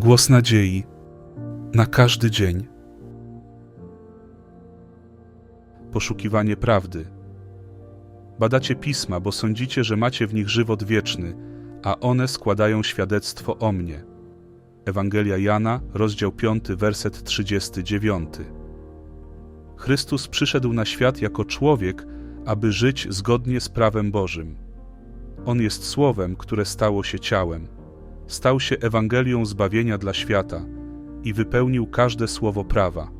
Głos nadziei na każdy dzień. Poszukiwanie prawdy. Badacie pisma, bo sądzicie, że macie w nich żywot wieczny, a one składają świadectwo o mnie. Ewangelia Jana, rozdział 5, werset 39. Chrystus przyszedł na świat jako człowiek, aby żyć zgodnie z prawem Bożym. On jest słowem, które stało się ciałem. Stał się Ewangelią zbawienia dla świata i wypełnił każde słowo prawa.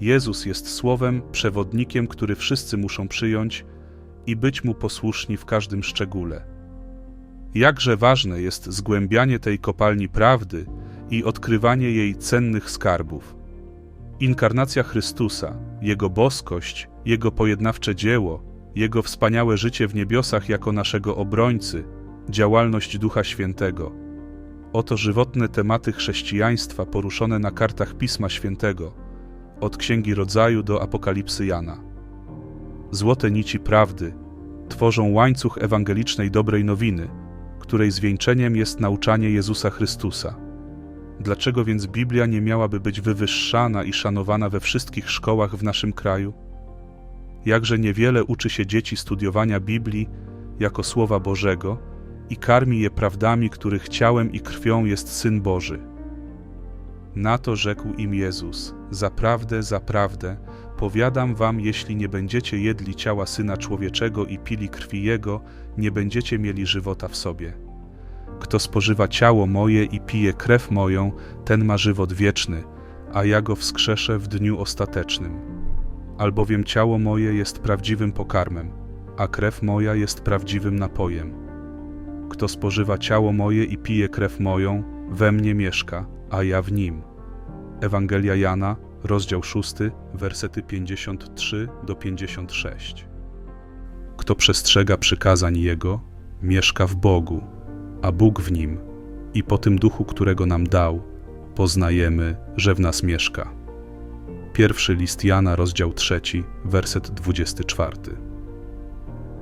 Jezus jest słowem, przewodnikiem, który wszyscy muszą przyjąć i być mu posłuszni w każdym szczególe. Jakże ważne jest zgłębianie tej kopalni prawdy i odkrywanie jej cennych skarbów. Inkarnacja Chrystusa, Jego boskość, Jego pojednawcze dzieło, Jego wspaniałe życie w niebiosach jako naszego obrońcy, działalność Ducha Świętego. Oto żywotne tematy chrześcijaństwa poruszone na kartach Pisma Świętego, od Księgi Rodzaju do Apokalipsy Jana. Złote nici prawdy tworzą łańcuch ewangelicznej dobrej nowiny, której zwieńczeniem jest nauczanie Jezusa Chrystusa. Dlaczego więc Biblia nie miałaby być wywyższana i szanowana we wszystkich szkołach w naszym kraju? Jakże niewiele uczy się dzieci studiowania Biblii jako Słowa Bożego i karmi je prawdami, których ciałem i krwią jest Syn Boży. Na to rzekł im Jezus: Zaprawdę, zaprawdę, powiadam wam, jeśli nie będziecie jedli ciała Syna Człowieczego i pili krwi Jego, nie będziecie mieli żywota w sobie. Kto spożywa ciało moje i pije krew moją, ten ma żywot wieczny, a ja go wskrzeszę w dniu ostatecznym. Albowiem ciało moje jest prawdziwym pokarmem, a krew moja jest prawdziwym napojem. Kto spożywa ciało moje i pije krew moją, we mnie mieszka, a ja w nim. Ewangelia Jana, rozdział 6, wersety 53 do 56. Kto przestrzega przykazań Jego, mieszka w Bogu, a Bóg w nim, i po tym duchu, którego nam dał, poznajemy, że w nas mieszka. Pierwszy list Jana, rozdział 3, werset 24.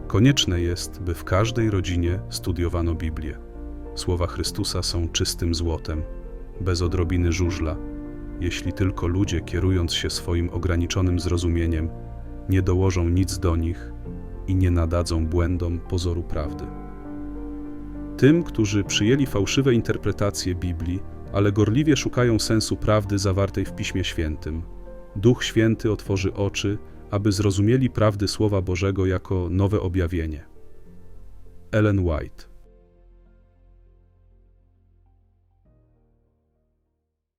Konieczne jest, by w każdej rodzinie studiowano Biblię. Słowa Chrystusa są czystym złotem, bez odrobiny żużla, jeśli tylko ludzie, kierując się swoim ograniczonym zrozumieniem, nie dołożą nic do nich i nie nadadzą błędom pozoru prawdy. Tym, którzy przyjęli fałszywe interpretacje Biblii, ale gorliwie szukają sensu prawdy zawartej w Piśmie Świętym, Duch Święty otworzy oczy, aby zrozumieli prawdy Słowa Bożego jako nowe objawienie. Ellen White